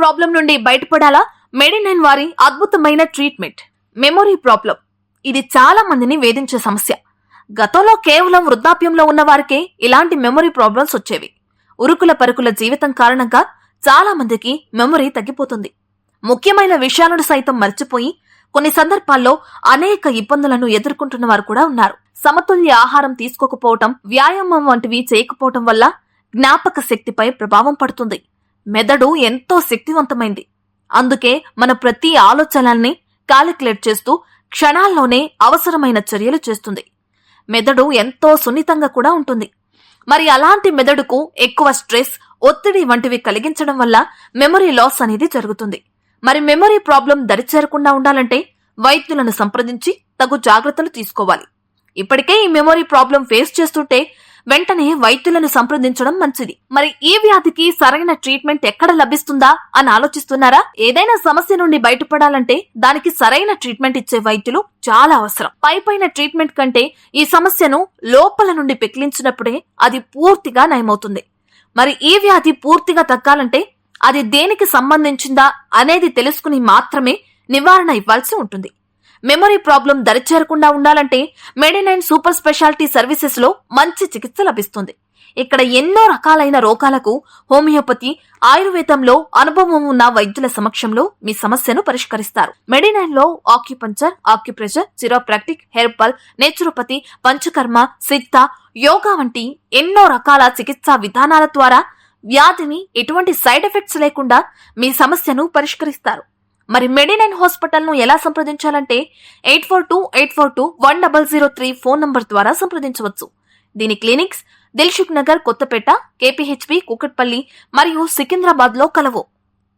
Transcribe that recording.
Problem నుండి బయటపడాలా? మెడినైన్ వారి అద్భుతమైన ట్రీట్మెంట్ మెమొరీ ప్రాబ్లం ఇది చాలా మందిని వేధించే సమస్య. గతంలో కేవలం వృద్ధాప్యంలో ఉన్న వారికే ఇలాంటి మెమొరీ ప్రాబ్లమ్స్ వచ్చేవి. ఉరుకుల పరుకుల జీవితం కారణంగా చాలా మందికి మెమొరీ తగ్గిపోతుంది. ముఖ్యమైన విషయాలను సైతం మర్చిపోయి కొన్ని సందర్భాల్లో అనేక ఇబ్బందులను ఎదుర్కొంటున్న వారు కూడా ఉన్నారు. సమతుల్య ఆహారం తీసుకోకపోవటం వ్యాయామం వంటివి చేయకపోవటం వల్ల జ్ఞాపక శక్తిపై ప్రభావం పడుతుంది. మెదడు ఎంతో శక్తివంతమైంది. అందుకే మన ప్రతి ఆలోచనల్ని కాలిక్యులేట్ చేస్తూ క్షణాల్లోనే అవసరమైన చర్యలు చేస్తుంది. మెదడు ఎంతో సున్నితంగా కూడా ఉంటుంది. మరి అలాంటి మెదడుకు ఎక్కువ స్ట్రెస్ ఒత్తిడి వంటివి కలిగించడం వల్ల మెమరీ లాస్ అనేది జరుగుతుంది. మరి మెమరీ ప్రాబ్లం దరిచేరకుండా ఉండాలంటే వైద్యులను సంప్రదించి తగు జాగ్రత్తలు తీసుకోవాలి. ఇప్పటికే ఈ మెమరీ ప్రాబ్లం ఫేస్ చేస్తుంటే వెంటనే వైద్యులను సంప్రదించడం మంచిది. మరి ఈ వ్యాధికి సరైన ట్రీట్మెంట్ ఎక్కడ లభిస్తుందా అని ఆలోచిస్తున్నారా? ఏదైనా సమస్య నుండి బయటపడాలంటే దానికి సరైన ట్రీట్మెంట్ ఇచ్చే వైద్యులు చాలా అవసరం. పై పైన ట్రీట్మెంట్ కంటే ఈ సమస్యను లోపల నుండి పెకిలించినప్పుడే అది పూర్తిగా నయమవుతుంది. మరి ఈ వ్యాధి పూర్తిగా తగ్గాలంటే అది దేనికి సంబంధించిందా అనేది తెలుసుకుని మాత్రమే నివారణ ఇవ్వాల్సి ఉంటుంది. మెమరీ ప్రాబ్లం దరిచేరకుండా ఉండాలంటే మెడినైన్ సూపర్ స్పెషాలిటీ సర్వీసెస్లో మంచి చికిత్స లభిస్తుంది. ఇక్కడ ఎన్నో రకాలైన రోగాలకు హోమియోపతి ఆయుర్వేదంలో అనుభవం ఉన్న వైద్యుల సమక్షంలో మీ సమస్యను పరిష్కరిస్తారు. మెడినైన్లో acupuncture acupressure chiropractic herbal naturopathy panchakarma Siddha yoga వంటి ఎన్నో రకాల చికిత్సా విధానాల ద్వారా వ్యాధిని ఎటువంటి సైడ్ ఎఫెక్ట్స్ లేకుండా మీ సమస్యను పరిష్కరిస్తారు. మరి మెడినైన్ హాస్పిటల్ను ఎలా సంప్రదించాలంటే eight four two eight four two one double zero three phone number ద్వారా సంప్రదించవచ్చు. దీని clinics Dilsukhnagar Kothapet KPHB Kukatpally మరియు సికింద్రాబాద్లో కలవు.